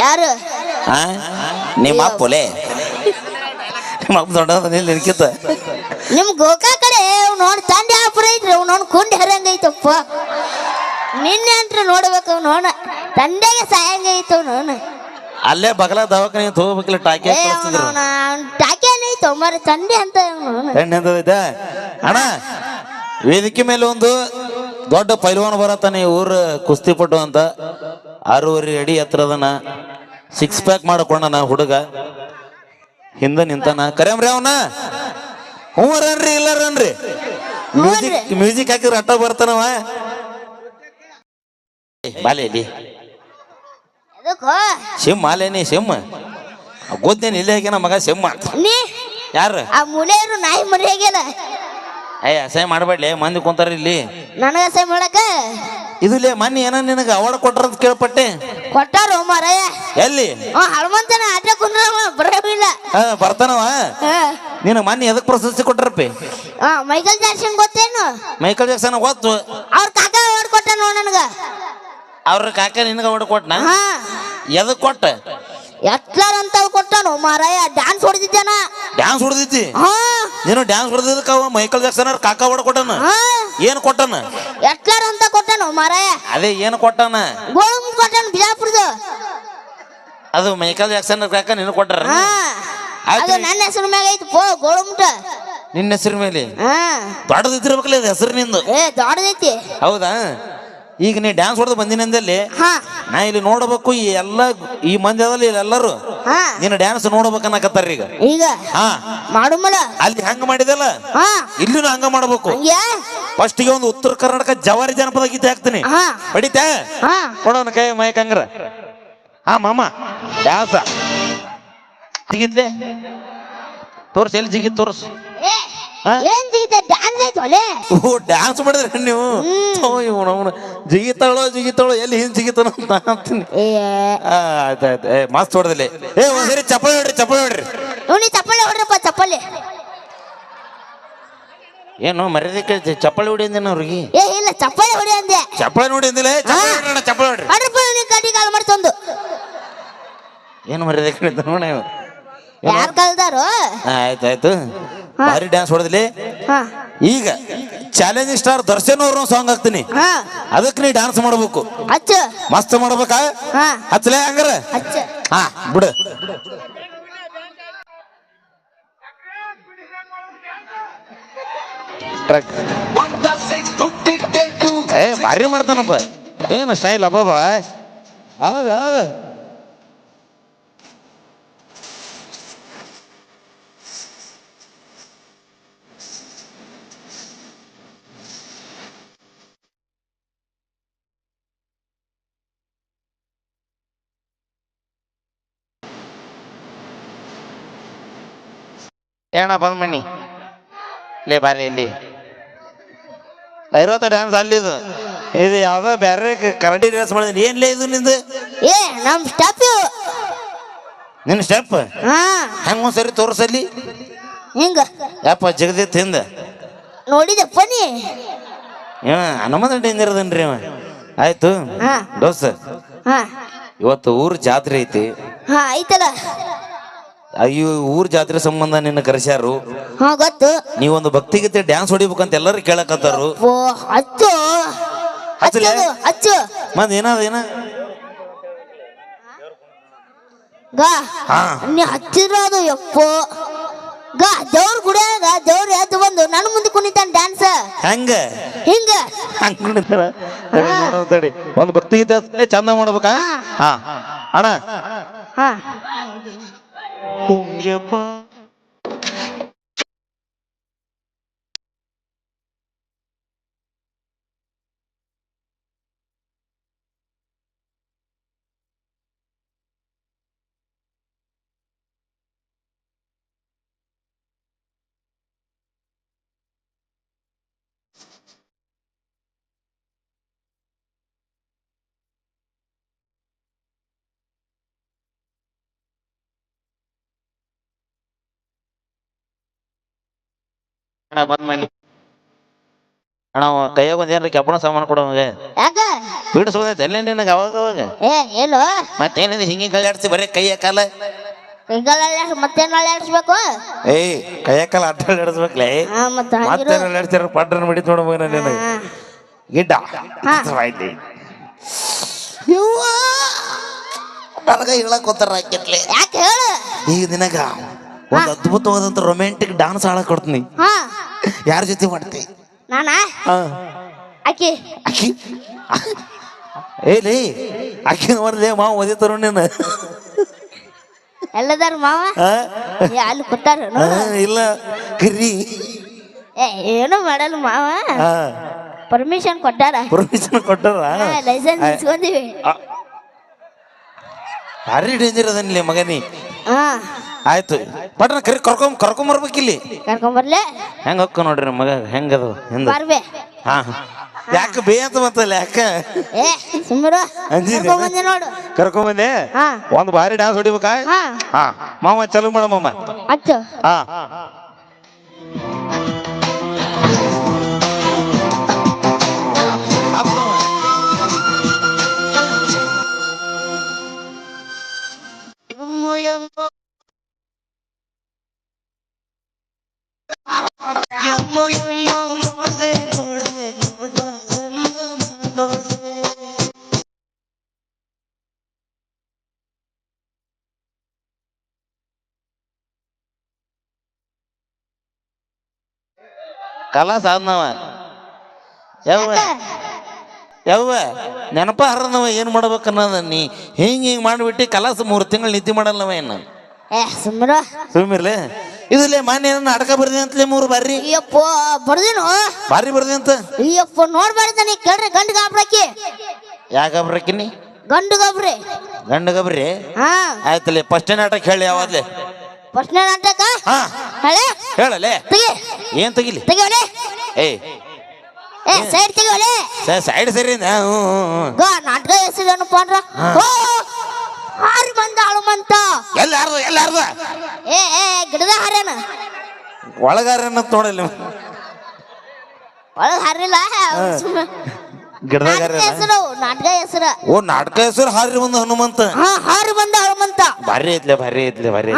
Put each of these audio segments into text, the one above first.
ಯಾರು? ನಿಮ್ಮ ಅಪ್ಪಲೆ? ನಿಮ್ಮ ಅಪ್ಪ ದೊಡ್ಡ ನಿಲ್ಕಿತ್ತ. ನಿಮ್ ಗೋಕಾ ಕಡೆ ನೋಡಿ ತಂದೆ ಆಪುರ ಐತ್ರಿ ಅವ್ನು ನೋಡಿ ಕುಂಡಿ ಹರಂಗೈತಪ್ಪ ನಿನ್ನೆ ಅಂತ ನೋಡ್ಬೇಕು ನೋಡ ತಂದೆಗೆ ಸಾಯಂಗೈತು ನೋನ ಅಲ್ಲೇ ಬಗಲ ದವಾಖಾನೆ ತಗೋಬೇಕಿಲ್ಲ ಟಾಕೆ ಟಾಕೆ ಐತು ಮರ ತಂದೆ ಅಂತ ನೋನ ಹೆಣ್ಣು ಎಂತದೈತೆ ಅಣ್ಣ ವೇದಿಕೆ ಮೇಲೆ ಒಂದು ದೊಡ್ಡ ಪೈಲ್ವಾನ್ ಬರತ್ತಾನೆ ಈ ಕುಸ್ತಿ ಪಟ್ಟು ಅಂತ. ಆರೂವರೆ ಅಡಿ ಹತ್ರದನ ಸಿಕ್ಸ್ ಪ್ಯಾಕ್ ಮಾಡ್ಕೊಂಡನ ಹುಡುಗ. ಹಿಂದೆ ನಿಂತಾನ ಕರೆಯಮ್ರಿ ಅವನ ಹ್ಞೂ ರನ್ರಿ ಇಲ್ಲ ರನ್ರಿ ಮ್ಯೂಸಿಕ್ ಮ್ಯೂಸಿಕ್ ಹಾಕಿದ್ರೆ ಅಟ್ಟ ಬರ್ತಾನವ ಬಾಲೇಲಿ ಇಲ್ಲಿ. ಎದಕ್ಕೋ ಸಿಮ್ ಗೊತ್ತೇನು ಇಲ್ಲೇ ಹಾಕ್ಯಾನ ಮಗ ಸಿಮ್ ಮಾಡ್ತಾನೆ. ಯಾರು? ಆ ಮುಲೆಯರು ನಾಯಿ ಮರಿ ಏ ಅಸಹ್ಯ ಮಾಡಬೇಡ್ಲಿ ಮಂದಿ ಕುಂತಾರ ಇಲ್ಲಿ. ನನಗೆ ಸೈ ಮಾಡಕ ಇದುಲೇ ಮೊನ್ನೆ ಏನೋ ನಿನಗೆ ಅವಾರ್ಡ್ ಕೊಟ್ರಂತ ಕೇಳ್ಪಟ್ಟೆ. ಕೊಟ್ಟಾರು ಮಾರಾಯ. ಎಲ್ಲಿ? ಅವ ಹನುಮಂತನ ಆಟ ಕುಂದ್ರ ಬರಬಿಲ್ಲ ಹಾ ಬರ್ತಾನವ. ಹಾ. ನೀನು ಮೊನ್ನೆ ಎದಕ್ ಪ್ರಶಸ್ತಿ ಕೊಟ್ರಪ್ಪಿ? ಆ, ಮೈಕಲ್ ಜಾಕ್ಸನ್ ಗೊತ್ತೇನು? ಮೈಕಲ್ ಜಾಕ್ಸನ್ ಗೊತ್ತು. ಅವ್ರ ಕಾಕ ಅವಾರ್ಡ್ ಕೊಟ್ಟ ನೋಡ್ ನನಗ. ಅವ್ರ ಕಾಕ ನಿನಗೆ ಅವಾರ್ಡ್ ಕೊಟ್ನ? ಹಾ. ಎದಕ್ ಕೊಟ್ಟ? ಎಟ್ಲಾರ್ ಅಂತ ಕೊಟ್ಟನು. ಮಾರಾಯ ಡ್ಯಾನ್ಸ್ ಹೊಡೆದಿದ್ದಾನ ಡ್ಯಾನ್ಸ್ ಹೊಡೆದಿದ್ದಿ? ಹಾ. ನೀನು ಡ್ಯಾನ್ಸ್ ಹೊಡೆದಿದ್ದಕ್ಕೆ ಅವ ಮೈಕಲ್ ಜಾಕ್ಸನ್ ಅವ್ರ ಕಾಕ ಅವಾರ್ಡ್ ಕೊಟ್ಟನ? ಏನು ಕೊಟ್ಟನ? ಎಟ್ಲಾರ ಅಂತ ಕೊಟ್ಟನು ಮಾರಾಯ. ಅದೇ ಏನು ಕೊಟ್ಟನ? ಗೋಳಂ ಕೊಟ್ಟನ ಬಿಜಾಪುರದ. ಅದು ಮೈಕಲ್ ಜಾಕ್ಸನ್ ಅವ್ರ ಕಾಕ ನಿನ್ನ ಕೊಟ್ಟಾರ? ಅದು ನನ್ನ ಹೆಸರು ಮ್ಯಾಗ ಐತಿ ಪೋ ಗೋಳಂಟ ನಿನ್ನ ಹೆಸರು ಮೇಲೆ? ಅದು ಹೆಸರು ನಿಂದು? ಏ ದೊಡ್ಡದೈತಿ. ಹೌದಾ? ಈಗ ನೀ ಡ್ಯಾನ್ಸ್ ಹೊಡೆದು ಬಂದಿನಂದಲ್ಲಿ ಹಾ. ನಾ ಇಲ್ಲಿ ನೋಡಬೇಕು ಈ ಎಲ್ಲ ಈ ಮಂದಿ ಅದಲ್ಲ ಇಲ್ಲಿ ಎಲ್ಲರೂ. ಹಾ. ನೀನು ಡ್ಯಾನ್ಸ್ ನೋಡ್ಬೇಕನ್ನಕತ್ತಾರ ಈಗ. ಈಗ? ಹಾ. ಮಾಡುಮಲ? ಅಲ್ಲಿ ಹಂಗ ಮಾಡಿದಲ್ಲ? ಹಾ. ಇಲ್ಲಿನೂ ಹಂಗ ಮಾಡ್ಬೇಕು. ಫಸ್ಟ್ ಫಸ್ಟಿಗೆ ಒಂದು ಉತ್ತರ ಕರ್ನಾಟಕ ಜವಾರಿ ಜನಪದ ಗೀತೆ ಹಾಕ್ತೀನಿ. ಹಾ. ಹೊಡಿತಾ ಹಾ. ಕೊಡೋಣ ಕೈ ಮೈಕ್ ಹಂಗ್ರ. ಹಾ ಮಾಮ. ಡ್ಯಾನ್ಸ. ಸಿಗಿದ್ಲೆ ತೋರ್ಸ್ ಎಲ್ಲಿ ಸಿಗಿದ್ ತೋರ್ಸು? ಏನ್ ಜಿಗಿತ ಡ್ಯಾನ್ಸ್ ಐತಿ ಒಲೆ ಓ ಡ್ಯಾನ್ಸ್ ಮಾಡಿದ್ರೆ ನೀವು? ಥೋ, ಅವನು ಜಿಗಿತಾಳೋ ಜಿಗಿತಾಳೋ ಎಲ್ಲಿ ಹಿಂದ್ ಜಿಗಿತಾನೋ ಅಂತ ಅಂತೀನಿ. ಆಯ್ತಾಯ್ತು ಏ ಮಸ್ತ್ ಹೊಡೆದಿಲ್ಲ ಏ ಒಂದ್ಸರಿ ಚಪ್ಪಲಿ ಹೊಡ್ರಿ ಚಪ್ಪಲಿ ಹೊಡ್ರಿ. ನೋಡಿ ಚಪ್ಪಲಿ ಹೊಡ್ರಪ್ಪ ಚಪ್ಪಲಿ. ಏನು ಮರ್ಯಾದಕ್ಕೆ ಚಪ್ಪಲಿ ಹೊಡಿಯಂದೇನ ಅವ್ರಿಗೆ. ಏ ಇಲ್ಲ ಚಪ್ಪಲಿ ಹೊಡಿ ಅಂದೆ. ಚಪ್ಪಲಿ ನೋಡಿ ಅಂದಿಲ್ಲ ಚಪ್ಪಲಿ ಹೊಡ್ರಿ ಅಣ್ಣ, ಚಪ್ಪಲಿ ಹೊಡ್ರಿ. ಹೊಡ್ರಪ್ಪ ನೀ ಕಡ್ಡಿ ಕಾಲ್ ಏನು ಮರ್ಯಾದೆ ಕೇಳಿದ್ದ ನೋಡ ಯಾರ್ ಕಲ್ದಾರು ಆಯ್ತು ಆಯ್ತು ಭಾರಿ ಡ್ಯಾನ್ಸ್ ಹೊಡೆದ್ಲಿ? ಹಾ. ಈಗ ಚಾಲೆಂಜಿಂಗ್ ಸ್ಟಾರ್ ದರ್ಶನ್ ಅವ್ರ ಸಾಂಗ್ ಹಾಕ್ತೀನಿ. ಹಾ. ಅದಕ್ಕೆ ನೀ ಡ್ಯಾನ್ಸ್ ಮಾಡ್ಬೇಕು. ಹಚ್ಚು. ಮಸ್ತ್ ಮಾಡ್ಬೇಕಾ? ಹಾ. ಹಚ್ಚಲೇ ಹಂಗಾರ? ಹಾ ಬಿಡು. ಟ್ರಕ್. ಏ ಭಾರಿ ಮಾಡ್ತಾನಪ್ಪ. ಏನು ಸ್ಟೈಲ್ ಅಬ್ಬಬ್ಬ. ಹೌದ ಏನ ಬಂದ್ ಮಣ್ಣಿ ಲೇ ಬಾರಿ ಇಲ್ಲಿ. ಐರೋತ ಡ್ಯಾನ್ಸ್ ಅಲ್ಲಿದು ಇದು. ಯಾವ್ದೋ ಬೇರೆ ಕರಡಿ ಡ್ಯಾನ್ಸ್ ಮಾಡಿದ್ರಿ. ಏನ್ಲೇ ಇದು ನಿಂದು? ಏ ನಮ್ ಸ್ಟೆಪ್ ನಿನ್ನ ಸ್ಟೆಪ್ ಹಾ. ಹೆಂಗ ಸರಿ ತೋರಿಸಲ್ಲಿ? ಹಿಂಗ? ಯಪ್ಪ ಜಗದಿತ್ತು ಹಿಂದ. ಪನಿ ಹನುಮಂತ ಡೇಂಜರದನ್ರಿ ಅವ? ಆಯ್ತು. ಹಾ. ದೋಸ್ತ ಹಾ. ಇವತ್ತು ಊರ್ ಜಾತ್ರೆ ಐತಿ. ಹಾ ಐತಲ್ಲ. ಅಯ್ಯೋ ಊರ್ ಜಾತ್ರೆ ಸಂಬಂಧ ನಿನ್ನ ಕರೆಸ್ಯಾರು? ಹಾ ಗೊತ್ತು. ನೀವೊಂದು ಭಕ್ತಿಗೀತೆ ಡ್ಯಾನ್ಸ್ ಹೊಡಿಬೇಕಂತ ಎಲ್ಲರೂ ಕೇಳಕತ್ತಾರು. ಓ ಹಚ್ಚು ಹಚ್ಚಲೆ? ಹಚ್ಚದು ಹಚ್ಚು ಮತ್ ಏನಾದ ಏನ? ಗಾ ಹಾ. ನೀ ಹಚ್ಚಿರೋದು ಯಪ್ಪೋ ಗಾ ದೇವ್ರ ಗುಡಿಯಾಗ ದೇವ್ರ ಎದ್ದು ಬಂದು ನನ್ನ ಮುಂದೆ ಕುಣಿತಾನ ಡ್ಯಾನ್ಸ್ ಹೆಂಗ? ಹಿಂಗ. ಹಂಗ್ ಕುಣಿತಾರ? ತಡಿ ನೋಡೋಣ ತಡಿ. ಒಂದು ಭಕ್ತಿಗೀತೆ ಚಂದ ಮಾಡ್ಬೇಕಾ? ಹಾ. ಅಣ್ಣ. ಹಾ. ಯಪ್ಪ ಅಣ್ಣ ಬಂದ್ ಮನೆ. ಅಣ್ಣ ಕೈಯಾಗ ಒಂದ್ ಏನ್ರ ಕೆಪ್ಪಣ ಸಾಮಾನು ಯಾಕ? ಎಲ್ಲ ನಿನಗೆ ಅವಾಗ ಅವಾಗ? ಏ ಏನು ಮತ್ತೇನಿದೆ ಹಿಂಗೆ ಕೈಯಾಡ್ಸಿ ಬರೀ ಕೈಯ ಕಾಲ? ಈಗಲ್ಲ ಮತ್ತೇನ್ ಅಲ್ಲಾಡಿಸ್ಬೇಕು ಏಯ್ ಕೈಯ ಕಾಲ ಅಡ್ಡ ಹಾ ಮತ್ತ ಮತ್ತೆ ಪಡ್ರನ್ ಬಿಡಿ ನೋಡ ಮಗನ ನಿನಗೆ. ಗಿಡ್ಡ. ಆಯ್ತು ನನಗ ಹೇಳಕ್ ಆಕೆತ್ಲೆ. ಯಾಕೆ ಹೇಳು? ಈಗ ನಿನಗ ಒಂದು ಅದ್ಭುತವಾದಂತ ರೊಮ್ಯಾಂಟಿಕ್ ಡಾನ್ಸ್ ಹಾಳ ಕೊಡ್ತೀನಿ. ಹಾ. ಯಾರ ಜೊತೆ ಮಾಡ್ತಿ? ನಾನಾ? ಹಾ. ಆಕಿ ಅಕ್ಕಿ? ಏಲಿ ಅಕ್ಕಿ ನೋಡ್ಲೆ ಮಾವ ಓದಿತಾರ ನೀನು ಎಲ್ಲದಾರ ಮಾವ? ಹಾ? ಏ, ಅಲ್ಲಿ ಕೊಟ್ಟಾರ ಹಾ, ಇಲ್ಲ ಕರಿ. ಏ ಏನು ಮಾಡಲ್ಲ ಮಾವ. ಹಾ ಪರ್ಮಿಷನ್ ಕೊಟ್ಟಾರ. ಪರ್ಮಿಷನ್ ಕೊಟ್ಟಾರ? ಲೈಸೆನ್ಸ್ ಇಸ್ಕೊಂಡಿವಿ. ಭಾರಿ ಡೇಂಜರ್ ಅದನ್ಲಿ ಮಗನಿ. ಹಾ. ಆಯ್ತು. ಪಟ್ರ ಕರಿ ಕರ್ಕೊಂಡ್ ಕರ್ಕೊಂಡ್ ಬರ್ಬೇಕಿಲ್ಲಿ ಕರ್ಕೊಂಬರ್ಲೆ? ಹೆಂಗ ಹೊಕ್ಕ ನೋಡ್ರಿ ಮಗ ಹೆಂಗದು ಹಿಂದ. ಬರ್ಬೆ. ಹಾ. ಯಾಕೆ ಬೇ ಅಂತ ಮತ್ತಲ್ಲ ಯಾಕ? ಏ ಸುಮ್ಮರು ಅಂಜಿದೆ? ಕರ್ಕೊಂಬಂದೆ ನೋಡು. ಕರ್ಕೊಂಡ್ ಬಂದೆ ಹಾ. ಒಂದು ಭಾರಿ ಡ್ಯಾನ್ಸ್ ಹೊಡಿಬೇಕಾ? ಹಾ. ಹಾ. ಮಾವ ಚಲೋ ಮಾಡಮ್ಮ ಅಚ್ಚು ಹಾ. ಕಲಾಸ ಆದ್ನವ. ಯಾವ ಯವ್ವ ನೆನಪ ಹರದವ ಏನ್ ಮಾಡ್ಬೇಕನ್ನೋದ ನೀ. ಹಿಂಗ್ ಹಿಂಗ್ ಮಾಡ್ಬಿಟ್ಟು ಕಲಾಸ ಮೂರು ತಿಂಗಳು ನಿದ್ದೆ ಮಾಡಲ್ಲವ ಏನು ಏ ಸುಮ್ಮರು. ಸುಮ್ಮಿರ್ಲೆ? ಇದಿಲ್ಲ ಮಾನ್ಯ ನಾಟಕ ಬರ್ದಿ ಅಂತಲೇ ಮೂರು ಬಾರಿ. ಅಯ್ಯಪ್ಪ ಬರ್ದಿನು? ಬಾರಿ ಬರ್ದಿ ಅಂತ? ಅಯ್ಯಪ್ಪ ನೋಡ್ಬಾರ್ದ ನೀ ಕೇಳ್ರಿ ಗಂಡು ಗಾಬ್ರಕ್ಕಿ ನೀ? ಗಂಡು ಗಾಬ್ರಿ. ಗಂಡ ಗಬ್ರಿ? ಹಾ. ಆಯ್ತಲ್ಲಿ ಫಸ್ಟ್ ನಾಟಕ ಹೇಳಿ ಯಾವಾಗ್ಲೆ. ಫಸ್ಟ್ ನಾಟಕ? ಹಾ. ಹೇಳೆ? ಹೇಳಲೆ? ಏನ್ ತೆಗಿಲಿ? ತೆಗಿವಲೆ ಏಯ್ ಏ ಸೈಡ್ ತೆಗಿವಲೆ ಸೈಡ್ ಸರಿ ಹ್ಞೂ ಗ ನಾಟಕ ಹೆಸರೇನಪ್ಪ ಅಂದ್ರ ಹಾರಿ ಬಂದ ಅಳುಮಂತ ಎಲ್ಲಾರ್ದು ಎಲ್ಲಾರ್ದು ಏ ಏ ಗಿಡದ ಹಾರ್ಯಾನ ಒಳಗಾರನ ನೋಡಲ್ಲ ಒಳಗ ಹಾರಿಲ್ಲ. ಗಿಡದಾಗ ನಾಟಕ ಹೆಸರು ನಾಟಕ ಹೆಸರು ಓ ನಾಟಕ ಹೆಸರು ಹಾರಿ ಒಂದು ಹನುಮಂತ. ಹಾ ಹಾರಿ ಬಂದ ಹನುಮಂತ ಭಾರಿ ಐತ್ಲೆ ಭಾರಿ ಐತ್ಲೆ ಭಾರಿ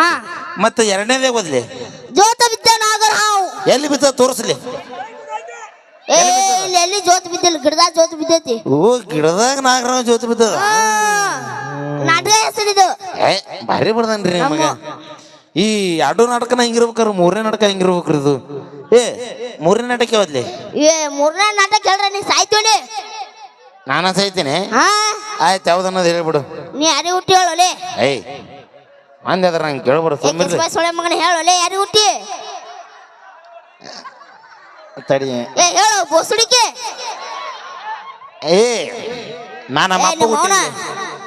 ಮತ್ತೆ ಎರಡನೇದೇ ಓದ್ಲಿ? ಹಾವು ಎಲ್ಲಿ ಬಿದ್ದ ತೋರಿಸ್ಲಿ? ಏ ಇಲ್ಲಿ ಎಲ್ಲಿ ಜ್ಯೋತಿ ಬಿದ್ದಿಲ್ಲ? ಗಿಡದಾಗ ಜೋತ್ ಬಿದ್ದೈತಿ. ಓ ಗಿಡದಾಗ ನಾಗರಾವ ಜ್ಯೋತಿ ಬಿದ್ದದ? ನಾಟಕ ಹೆಸರಿದು ಏ ಭಾರಿ ಬಿಡ್ದನ್ರಿ ನಿಮಗೆ. ಈ ಎರಡು ನಾಟಕನ ಹಿಂಗಿರ್ಬೇಕಾರ ಮೂರನೇ ನಾಟಕ ಹಿಂಗಿರ್ಬೇಕ್ರಿ ಇದು? ಏ ಮೂರನೇ ನಾಟಕ ಹೋದ್ಲಿ ಏ ಮೂರನೇ ನಾಟಕ ಹೇಳ್ರ ನೀ ಸಾಯ್ತೋಳಿ ನಾನ ಸಾಯ್ತೀನಿ? ಹಾ. ಆಯ್ತು ಯಾವ್ದನ್ನೋದು ಹೇಳ್ಬಿಡು. ನೀ ಯಾರಿ ಹುಟ್ಟಿ ಹೇಳೋಲೆ. ಏಯ್ ಮಂದಿ ಅದ್ರ ನಂಗೆ ಕೇಳ್ಬಾರ ಸುಮ್ಮನೆ ಮಗನ ಹೇಳೋಲೆ ಯಾರಿ ಹುಟ್ಟಿ. ತಡಿ. ಏ ಹೇಳು ಬೋಸುಡಿಕೆ. ಏ ನಾ ನಮ್ಮ ಅಪ್ಪ ಹುಟ್ಟಿನಿ.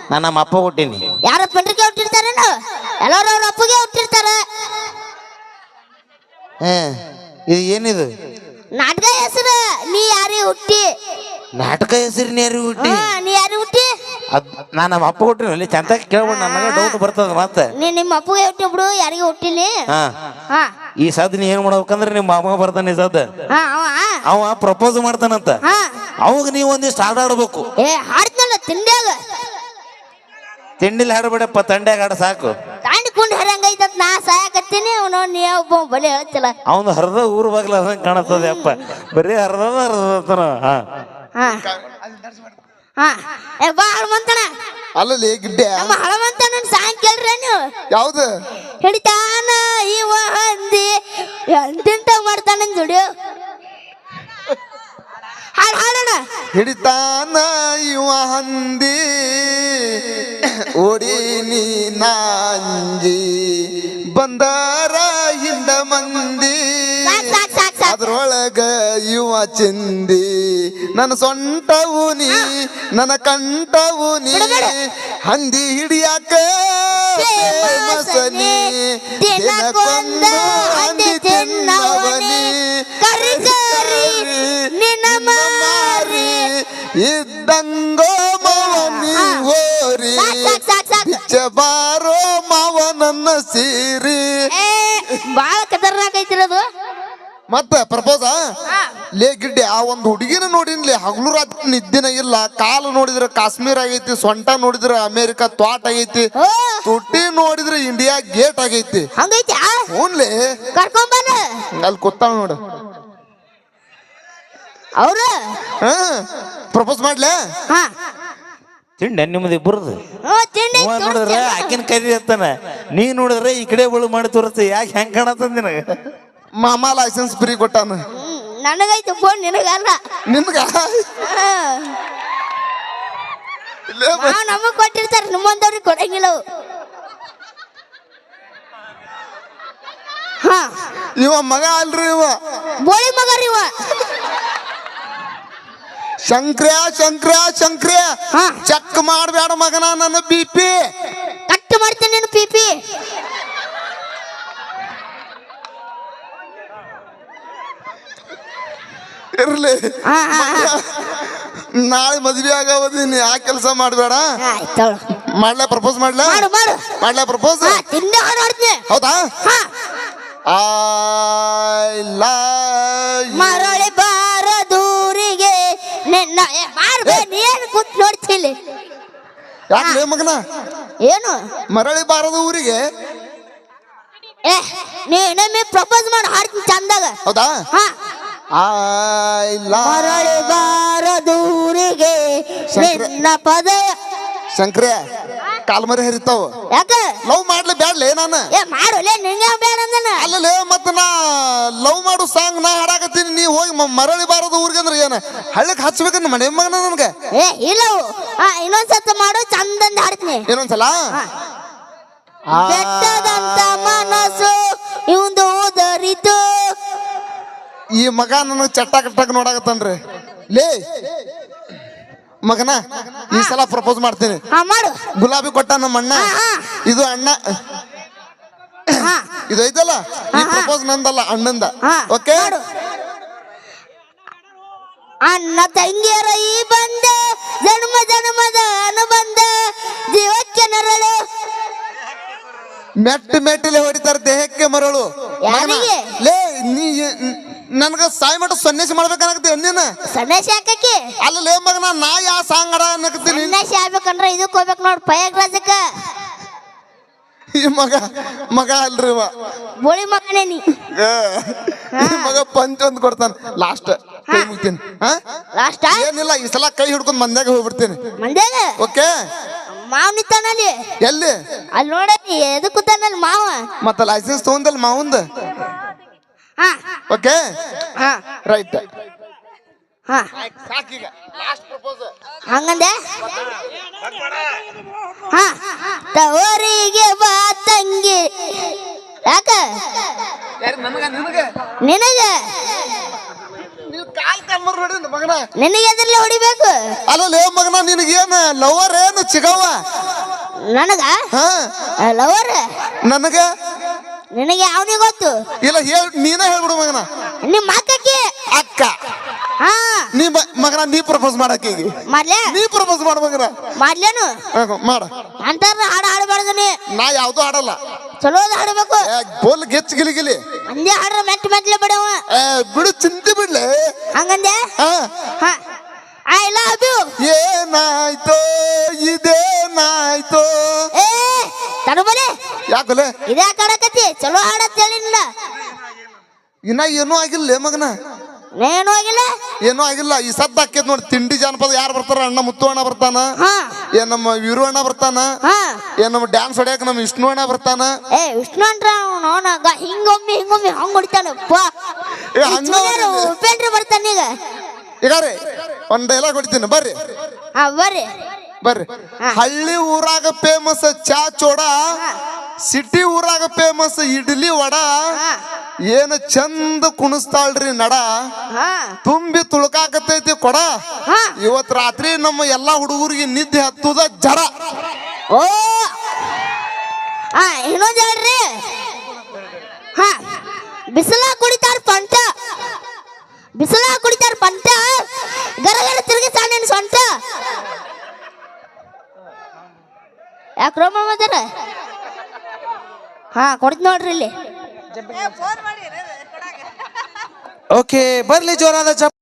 ನಾ ನಮ್ಮ ಅಪ್ಪ ಹುಟ್ಟಿನಿ. ಯಾರ ಪಂಡ್ರಿಗೆ ಹುಟ್ಟಿರ್ತಾರೇನು ಎಲ್ಲರೂ ಅವ್ರ ಅಪ್ಪಗೆ ಹುಟ್ಟಿರ್ತಾರೆ. ಹಾ ಇದು ಏನಿದು? ನಾಟಕ ಹೆಸರು ನೀ ಯಾರಿ ಹುಟ್ಟಿ? ನಾಟಕ ಹೆಸರು ನೀರು ಹುಟ್ಟಿ? ಹಾ ನೀ ಯಾರಿ ಹುಟ್ಟಿ? ಅದ್ ನಾ ನಮ್ಮ ಅಪ್ಪ ಹುಟ್ಟಿನಿ ಅಲ್ಲಿ ಚಂದ ಕೇಳ್ಬಿಡು ನನಗೆ ಡೌಟ್ ಬರ್ತದ ಮತ್ತೆ. ನೀ ನಿಮ್ಮ ಅಪ್ಪಗೆ ಹುಟ್ಟಿ ಬಿಡು ಯಾರಿಗೆ ಹುಟ್ಟಿಲಿ? ಹಾ. ಹಾ. ಈ ಸದ್ ನೀ ಏನ್ ಮಾಡ್ಬೇಕಂದ್ರೆ ನಿಮ್ಮ ಮಾಮ ಬರ್ತಾನೆ ಈ ಸದ್. ಹಾ ಅವ ಅವ ಪ್ರಪೋಸ್ ಮಾಡ್ತಾನಂತ. ಹಾ. ಅವಾಗ ನೀವು ಒಂದಿಷ್ಟು ಹಾಡು ಆಡ್ಬೇಕು ಏ ಹಾಡ್ತಲ್ಲ ತಿಂಡ್ಯಾಗ ತಿಂಡಿಲಿ ಹಾಡಬೇಡಪ್ಪ ತಂಡ್ಯಾಗ ಹಾಡ ಸಾಕು. ತಾಂಡಿಕೊಂಡು ಹರಂಗೈತತ್ ನಾ ಸಾಯಕತ್ತೀನಿ ಅವನು ನೀ ಒಬ್ಬ ಬಲಿ ಹೇಳ್ತಿಲ್ಲ. ಅವನು ಹರದ ಊರು ಬಾಗ್ಲ ಅದಂಗೆ ಕಾಣತ್ತದ ಅಪ್ಪ. ಬರೀ ಹರದ ಹರದ ಹಾ. ಹಾ. ಹಾ ಏ ಬಾ ಹನುಮಂತನ ಅಲ್ಲಲ್ಲಿ ಗಿಡ್ಡೆ. ನಮ್ಮ ಹನುಮಂತನ ಸಾಂಗ್ ಕೇಳ್ರಿ ನೀವು ಯಾವ್ದು? ಹಿಡಿತಾನ ಇವ ಹಂದಿ ಎಂತೆಂತ ಮಾಡ್ತಾನ ದುಡಿಯೋ. ಹಾಡು ಹಾಡೋಣ ಹಿಡಿತಾನ ಇವ ಹಂದಿ ಓಡಿ ನೀ ನಾಂಜಿ. ಬಂದಾರ ಹಿಂದ ಮಂದಿ. ಅದ್ರೊಳಗ ಇವ ಚಿಂದಿ ನನ್ನ ಸೊಂಟವು ನೀ ನನ್ನ ಕಂಠವು ನೀ ಹಂದಿ ಹಿಡಿಯಾಕ ಮಸನಿ ದಿನಕ್ಕೊಂದು ಹಂದಿ ತಿನ್ನವನಿ ನಿನ್ನ ಮಾರಿ ಇದ್ದಂಗೋ ಮವನಿ. ಓರಿ ಬಿಚ್ಚ ಬಾರೋ ಮಾವ ನನ್ನ ಸೀರಿ. ಬಾಳ ಮತ್ತ ಪ್ರಪೋಸ ಲೇ ಗಿಡ್ಡೆ ಆ ಒಂದು ಹುಡುಗಿನ ನೋಡಿನ್ಲಿ ಹಗಲು ರಾತ್ರಿ ನಿದ್ದಿನ ಇಲ್ಲ ಕಾಲು ನೋಡಿದ್ರೆ ಕಾಶ್ಮೀರ್ ಆಗೈತಿ ಸೊಂಟ ನೋಡಿದ್ರೆ ಅಮೇರಿಕ ತ್ವಾಟ್ ಆಗೈತಿ ತುಟ್ಟಿ ನೋಡಿದ್ರೆ ಇಂಡಿಯಾ ಗೇಟ್ ಆಗೈತಿ. ಕರ್ಕೊಂಬನ ಅಲ್ಲಿ ಕೂತಾಳ ನೋಡು. ಅವ್ರ? ಹಾ ಪ್ರಪೋಸ್ ಮಾಡ್ಲೆ? ಹಾ. ತಿಂಡ ನಿಮ್ದು ಇಬ್ಬರದು? ನೋಡಿದ್ರೆ ಆಕಿನ ಕರಿ ನೀ ನೋಡಿದ್ರೆ ಈ ಕಡೆ ಬಳು ಮಾಡಿ ತೋರಿಸ್ತ ಯಾಕೆ ಹೆಂಗ್ ಕಾಣತ್ತ ನಿನಗ? ಮಾಮ ಲೈಸೆನ್ಸ್ ಫ್ರೀ ಕೊಟ್ಟಾನ? ನನಗೈತೆ ಫೋನ್ ನಿನಗಲ್ಲ. ನಿನ್ಗ. ಇಲ್ಲೇ ಬ- ನಾವ್ ನಮಗ್ ಕೊಟ್ಟಿರ್ತಾರ ನಿಮ್ಮಂದವ್ರಿಗೆ ಕೊಡಂಗಿಲ್ಲ ಅವು. ಹಾ. ಇವ ಮಗ ಅಲ್ರಿ ಇವ? ಬೋಳಿ ಮಗ ರೀ ಇವ. ಶಂಕ್ರ್ಯ ಶಂಕ್ರ್ಯ ಶಂಕ್ರ್ಯ. ಹಾ. ಚೆಕ್ ಮಾಡಬೇಡ ಮಗನ ನನ್ನ ಬಿ ಪಿ. ಕಟ್ ಮಾಡ್ತೇನೆ ನೀನು ಪಿ. ಇರ್ಲಿ. ನಾಳೆ ಮದ್ವೆ ಆಗವದೀನಿ ಆ ಕೆಲಸ ಮಾಡಬೇಡ? ಮಾಡ್ಲಾ ಪ್ರಪೋಸ್ ಮಾಡ್ಲಾ? ಮಾಡು ಮಾಡು. ಮಾಡ್ಲಾ ಪ್ರಪೋಸ್ ಹೌದಾ? ಹಾ. ಐ ಲವ್ ಮರಳಿ ಬಾರ ದೂರಿಗೆ ನಿನ್ನ ಮಾಡ್ಬೇ ನೀನು ಕೂತ್ ನೋಡ್ತಿಲ್ಲಿ ಯಾಕೆ ಮಗನ? ಏನು? ಮರಳಿ ಬಾರದ ಊರಿಗೆ? ಏ ನೀ ಇನ್ನೊಮ್ಮೆ ಪ್ರಪೋಸ್ ಮಾಡಿ ಹಾಡ್ತೀನಿ ಚಂದಾಗ. ಹೌದಾ? ಹಾ. ಐ ಲವ್ ಮರಳಿ ಬಾರ ದೂರಿಗೆ ಶಂಕ್ರ- ನಿನ್ನ ಪದ ಶಂಕ್ರ್ಯ ಕಾಲ್ಮರಿ ಹರಿತಾವ. ಯಾಕ? ಲವ್ ಮಾಡ್ಲಿ ಬ್ಯಾಡ್ಲೇ ನಾನು? ಏ ಮಾಡುಲೇ ನಿಂಗೆ ಬೇಡ ಅಂದನ? ಅಲ್ಲಲೇ ಮತ್ತ ನಾ ಲವ್ ಮಾಡು ಸಾಂಗ್ ನಾ ಹಾಡಾಕತ್ತೀನಿ. ನೀ ಹೋಗಿ ಮರಳಿ ಬಾರದು ಊರಿಗೆ ಅಂದ್ರೆ ಏನ? ಹಳ್ಳಕ್ ಹಚ್ಬೇಕನ್ನ ಮನೆ ಮಗನ ನನ್ಗೆ? ಏ ಇಲ್ಲವು. ಆ ಇನ್ನೊಂದ್ಸತ ಮಾಡು ಚಂದಂದ ಹಾಡ್ತೀನಿ. ಇನ್ನೊಂದ್ಸಲ? ಬೆಟ್ಟದಂತ ಮನಸ್ಸು ಇವಂದು ಉದರಿತು ಈ ಮಗ ನನಗೆ ಚಟ್ಟ ಕಟ್ಟಾಗ ನೋಡಾಕತ್ತನ್ರಿ. ಲೇ ಮಗನ ಈ ಸಲ ಪ್ರಪೋಸ್ ಮಾಡ್ತೀನಿ. ಹಾ ಮಾಡು. ಗುಲಾಬಿ ಕೊಟ್ಟ ನಮ್ಮ ಅಣ್ಣ. ಇದು ಅಣ್ಣ. ಹಾ. ಇದು ಐತಲ್ಲ ಈ. ಪ್ರಪೋಸ್ ನಂದಲ್ಲ ಅಣ್ಣಂದ. ಓಕೆ ಅಣ್ಣ ತಂಗಿಯರ ಈ ಬಂದ ಜನ್ಮ ಜನ್ಮದ ಅನುಬಂಧ ಜೀವಕ್ಕೆ ನರಳು. ಮೆಟ್ಟ ಮೆಟ್ಟಲೆ ಹೊಡಿತಾರ ದೇಹಕ್ಕೆ ಮರಳು. ಯಾರಿಗೆ? ಲೇ ನೀ ನನ್ಗ ಸಾಯಿ ಮಟ್ಟ ಸನ್ಯಾಸಿ ಮಾಡ್ಬೇಕನ್ನಕತ್ತಿ ನೀನ? ಸನ್ಯಾಸಿ ಹಾಕಕ್ಕೆ ಅಲ್ಲ ಲೇ ಮಗನ ನಾ ಯಾ ಸಾಂಗ್ ಹಾಡ ಅನ್ನಕತ್ತೀನಿ ಸನ್ಯಾಸಿ ಆಗ್ಬೇಕಂದ್ರ ಇದಕ್ಕೆ ಹೋಗ್ಬೇಕು ನೋಡ್ ಪಯಗ್ರಾಜಕ್ಕ ಈ ಮಗ ಮಗ ಅಲ್ರಿ ಇವ. ಬೋಳಿ ಮಗನೇ ನೀ. ಏ, ಈ ಮಗ ಪಂಚ್ ಒಂದ್ ಕೊಡ್ತಾನ. ಲಾಸ್ಟ್ ಕೈ ಮುಗ್ತೀನಿ. ಹಾ? ಲಾಸ್ಟ್ ಏನಿಲ್ಲ ಈ ಸಲ ಕೈ ಹಿಡ್ಕೊಂಡ್ ಮಂದ್ಯಾಗ ಹೋಗ್ಬಿಡ್ತೀನಿ. ಮಂದ್ಯಾಗ? ಓಕೆ ಮಾವ್ ನಿತ್ತಾನಲ್ಲಿ ಎಲ್ಲಿ? ಅಲ್ಲಿ ನೋಡಲಿ ಎದು ಕೂತಾನಲ್ಲಿ ಮಾವ? ಮತ್ತ ಲೈಸೆನ್ಸ್ ತಗೊಂಡಲ್ ಮಾವಂದ? ಹಾ. ಓಕೆ ಹಾ. ರೈಟ್ ಹಾ. ಸಾಕೀಗ. ಲಾಸ್ಟ್ ಪ್ರಪೋಸ್ ಹಂಗಂದೆ? ಹಾ. ತವರಿಗೆ ಬಾ ತಂಗಿ. ಯಾಕ? ನಿನಗೆ? ಕಾಲ್ ಕಾಲ್ ಮರ್ ಮಗನ. ನಿನಗೆ ಎದ್ರಲ್ಲಿ ಹೊಡಿಬೇಕು? ಅಲ್ಲ ಮಗನ ನಿನಗೇನ ಲವರ್ ಏನು ಚಿಗವ್ವ ನನಗ? ಹಾ. ಲವರ್ ನನಗ? ನಿನಗೆ ಯಾವನಿಗೆ ಗೊತ್ತು? ಇಲ್ಲ ಹೇಳ್ ನೀನ ಹೇಳ್ಬಿಡು ಮಗನ. ನಿಮ್ಮ ಅಕ್ಕಕ್ಕೆ? ಅಕ್ಕ. ಹಾ. ನೀ ಮ- ಮಗನ ನೀ ಪ್ರಪೋಸ್ ಮಾಡಕ್ಕೆ ಈಗ. ಮಾಡ್ಲೆ? ನೀ ಪ್ರಪೋಸ್ ಮಾಡ ಮಗನ. ಮಾಡ್ಲೇನು? ಹಾ, ಮಾಡ. ಅಂತಾರ ಹಾಡು ಹಾಡಬಾರ್ದು ನೀ. ನಾ ಯಾವ್ದು ಆಡಲ್ಲ ಚಲೋದ ಹಾಡಬೇಕು. ಏ, ಬೋಲ್ ಗೆಚ್ ಗಿಲಿ ಗಿಲಿ. ಅಂದೇ ಹಾಡ್ರ ಮೆಟ್ಟ ಮೆಟ್ಲೆ ಬಿಡವ ಏ, ಬಿಡು ಚಿಂತೆ ಬಿಡ್ಲೆ. ಹಂಗಂದೆ? ಹಾ. ಹಾ. I love you. ಏನಾಯ್ತೋ ಇದೇನಾಯ್ತೋ. ಏ ತಡಬಲೆ ಯಾಕಲೆ? ಇದೇ ಕಡಕತಿ ಚಲೋ ಹಾಡತ್ ಹೇಳಿಲ್ಲ ಇನ್ನ ಏನೂ ಆಗಿಲ್ಲ ಮಗನ. ನೇನು ಆಗಿಲ್ಲ? ಏನೂ ಆಗಿಲ್ಲ. ಈ ಸದ್ದ ಹಾಕೈತ್ ನೋಡಿ ತಿಂಡಿ ಜಾನಪದ ಯಾರು ಬರ್ತಾರ? ಅಣ್ಣ ಮುತ್ತು ಅಣ್ಣ ಬರ್ತಾನ? ಏನ್ ನಮ್ಮ ವೀರು ಅಣ್ಣ ಬರ್ತಾನ? ಹಾ. ಏನ್ ನಮ್ಮ ಡ್ಯಾನ್ಸ್ ಹೊಡ್ಯಾಕ ನಮ್ಮ ವಿಷ್ಣು ಅಣ್ಣ ಬರ್ತಾನ? ಏ ವಿಷ್ಣು ಅಂದ್ರ ನೋನಾಗ ಹಿಂಗೊಮ್ಮೆ ಹಿಂಗೊಮ್ಮೆ ಹಂಗ್ ಹೊಡಿತಾನಪ್ಪ ಏ, ಹಂಗ ಹೊಡಿತಾನೆ. ಉಪೇಂದ್ರ ಬರ್ತಾನೀಗ ಈಗ. ರೀ ಒಂದ್ ಡೈಲಾಗ್ ಹೊಡಿತೀನಿ ಬರ್ರಿ. ಹಾ ಬರ್ರಿ. ಬರ್ರಿ. ಹಳ್ಳಿ ಊರಾಗ ಫೇಮಸ್ ಚಾ ಚೋಡ ಸಿಟಿ ಊರಾಗ ಫೇಮಸ್ ಇಡ್ಲಿ ವಡ ಏನು ಚಂದ ಕುಣಿಸ್ತಾಳ್ರಿ ನಡ. ತುಂಬಿ ತುಳ್ಕಾಕತೈತಿ ಕೊಡ. ಹಾ. ಇವತ್ ರಾತ್ರಿ ನಮ್ಮ ಎಲ್ಲಾ ಹುಡುಗರಿಗೆ ನಿದ್ದೆ ಹತ್ತುದ ಜರ. ಓ. ಹಾ ಇನ್ನೊಂದ್ ಹೇಳ್ರಿ. ಹಾ. ಬಿಸಿಲ ಕುಡಿತಾರ ಪಂಟ ಬಿಸಿಲ ಕುಡಿತಾರ ಪಂಟ ಗರ ಗರ ತಿರುಗಿ ಸಣ್ಣ ಸೊಂಟ ಯಾಕೆ ರೋಮ ಮಾತಾರ ಹಾ ಕೊಡ್ತೀನಿ ನೋಡ್ರಿ ಇಲ್ಲಿ. ಓಕೆ ಬರ್ಲಿ ಜೋರಾದ ಚಪ್ಪ